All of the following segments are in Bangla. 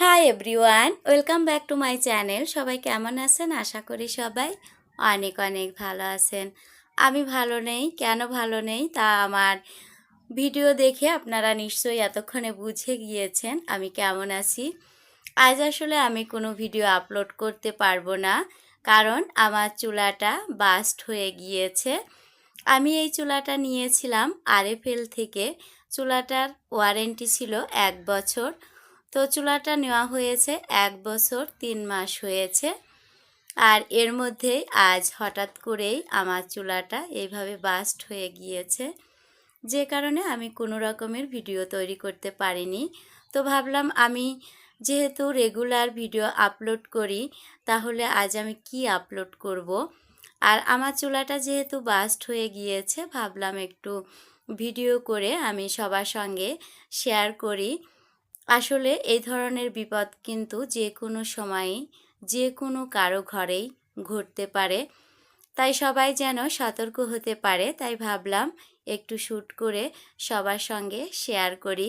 Hi everyone welcome back to my channel সবাই কেমন আছেন? আশা করি সবাই অনেক অনেক ভালো আছেন। আমি ভালো নেই, কেন ভালো নেই? তা আমার ভিডিও দেখে আপনারা নিশ্চয়ই এতক্ষণে বুঝে গিয়েছেন আমি কেমন আছি। আজ আসলে আমি কোনো ভিডিও আপলোড করতে পারব না, কারণ আমার চুলাটা বাস্ট হয়ে গিয়েছে। আমি এই চুলাটা নিয়েছিলাম আরএফএল থেকে। চুলাটার ওয়ারেন্টি ছিল এক বছর। তো চুলাটা নেওয়া হয়েছে এক বছর, তিন মাস হয়েছে। আর এর মধ্যে আজ হঠাৎ করেই আমার চুলাটা এইভাবে বাস্ট হয়ে গিয়েছে। যে কারণে আমি কোনো রকমের ভিডিও তৈরি করতে পারিনি। তো ভাবলাম আমি যেহেতু রেগুলার ভিডিও আপলোড করি, তাহলে আজ আমি কি আপলোড করব। আর আমার চুলাটা যেহেতু বাস্ট হয়ে গিয়েছে, ভাবলাম একটু ভিডিও করে আমি সবার সঙ্গে শেয়ার করি। আসলে এই ধরনের বিপদ কিন্তু যে কোনো সময়ই যে কোনো কারও ঘরেই ঘটতে পারে। তাই সবাই যেন সতর্ক হতে পারে, তাই ভাবলাম একটু শ্যুট করে সবার সঙ্গে শেয়ার করি।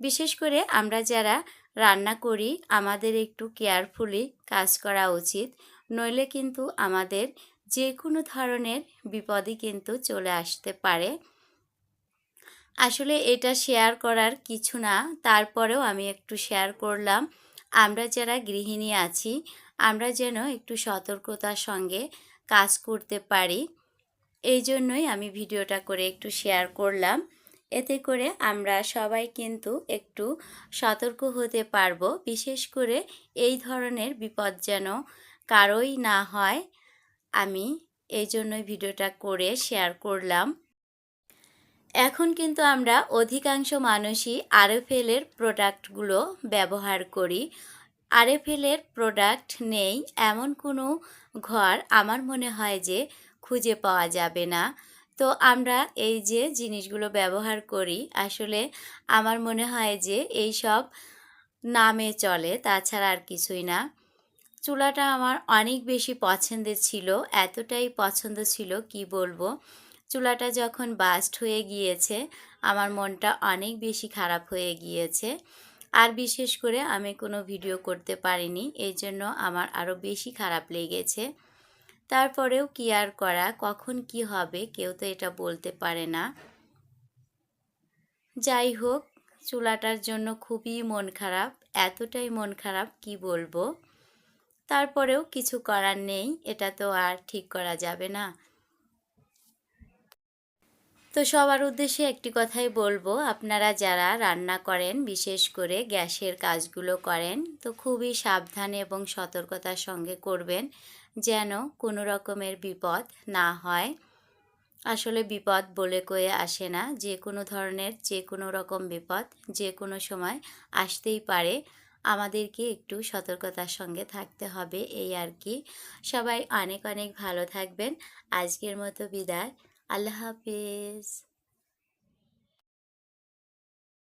বিশেষ করে আমরা যারা রান্না করি, আমাদের একটু কেয়ারফুলি কাজ করা উচিত। নইলে কিন্তু আমাদের যে কোনো ধরনের বিপদই কিন্তু চলে আসতে পারে। আসলে এটা শেয়ার করার কিছু না, তারপরেও আমি একটু শেয়ার করলাম। আমরা যারা গৃহিণী আছি, আমরা যেন একটু সতর্কতার সঙ্গে কাজ করতে পারি। এই জন্যই আমি ভিডিওটা করে একটু শেয়ার করলাম। এতে করে আমরা সবাই কিন্তু একটু সতর্ক হতে পারব। বিশেষ করে এই ধরনের বিপদ যেন কারোই না হয়, আমি এই জন্যই ভিডিওটা করে শেয়ার করলাম। এখন কিন্তু আমরা অধিকাংশ মানুষই আরএফএলের প্রোডাক্টগুলো ব্যবহার করি। আরএফএলের প্রোডাক্ট নেই, এমন কোনো ঘর আমার মনে হয় যে খুঁজে পাওয়া যাবে না। তো আমরা এই যে জিনিসগুলো ব্যবহার করি, আসলে আমার মনে হয় যে এই সব নামে চলে, তাছাড়া আর কিছুই না। চুলাটা আমার অনেক বেশি পছন্দের ছিল, এতটাই পছন্দ ছিল, কি বলব? চুলাটা যখন বাস্ট হয়ে গিয়েছে, আমার মনটা অনেক বেশি খারাপ হয়ে গিয়েছে। আর বিশেষ করে আমি কোনো ভিডিও করতে পারিনি এই জন্য আমার আরও বেশি খারাপ লেগেছে। তারপরেও কি আর করা, কখন কি হবে, কেউ তো এটা বলতে পারে না। যাই হোক, চুলাটার জন্য খুবই মন খারাপ, এতটাই মন খারাপ কি বলব? তারপরেও কিছু করার নেই, এটা তো আর ঠিক করা যাবে না। তো সবার উদ্দেশ্যে একটি কথাই বলব, আপনারা যারা রান্না করেন, বিশেষ করে গ্যাসের কাজগুলো করেন, তো খুবই সাবধানে এবং সতর্কতার সঙ্গে করবেন যেন কোনো রকমের বিপদ না হয়। আসলে বিপদ বলে কয়ে আসে না, যে কোনো ধরনের যে কোনো রকম বিপদ যে কোনো সময় আসতেই পারে। আমাদেরকে একটু সতর্কতার সঙ্গে থাকতে হবে, এই আর কি। সবাই অনেক অনেক ভালো থাকবেন। আজকের মতো বিদায়। আল্লাহ হাফিজ।